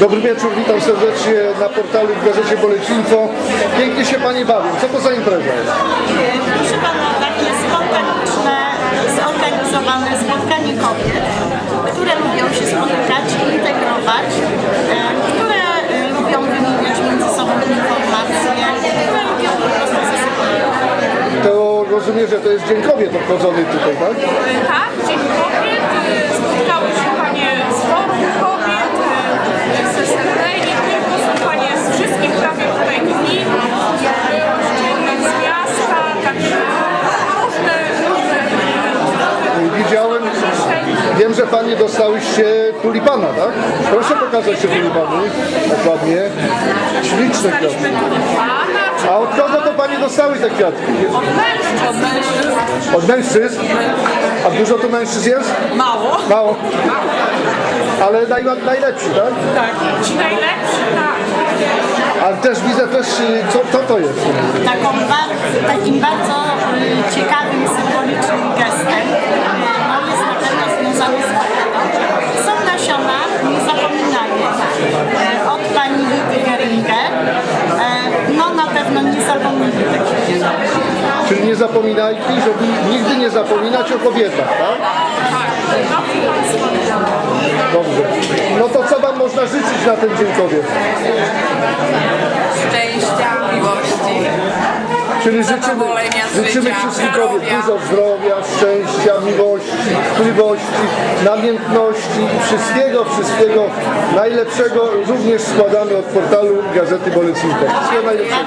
Dobry wieczór, witam serdecznie na portalu w gazecie Bolecinfo. Pięknie się Panie bawią. Co to za impreza jest? Proszę Pana, takie spontaniczne, zorganizowane spotkanie kobiet, które lubią się spotykać i integrować, e, które e, lubią wymieniać między sobą informacje, które lubią po prostu ze sobą To rozumiem, że to jest Dzień Kobiet obchodzony tutaj, tak? Tak, Dzień wiem, że Panie dostałyście tulipana, tak? Proszę pokazać się tulipany. Dokładnie. Śliczne tulipana, A od kogo to Panie dostały te kwiatki? od mężczyzn. Od mężczyzn? A dużo tu mężczyzn jest? Mało. Mało. Ale naj, najlepsi, tak? Tak, ci najlepsi, tak. Ale też widzę też, co, co to jest? taką bar- takim Czyli nie zapominajki, żeby nigdy nie zapominać o kobietach, tak? Tak, dobrze. No to co Wam można życzyć na ten Dzień Kobiet? szczęścia, miłości. Czyli życzymy, życzymy wszystkim kobiet dużo zdrowia, szczęścia, miłości, tkliwości, namiętności i wszystkiego, wszystkiego najlepszego również składamy od portalu Gazety Bolecinko. Wszystkiego najlepszego.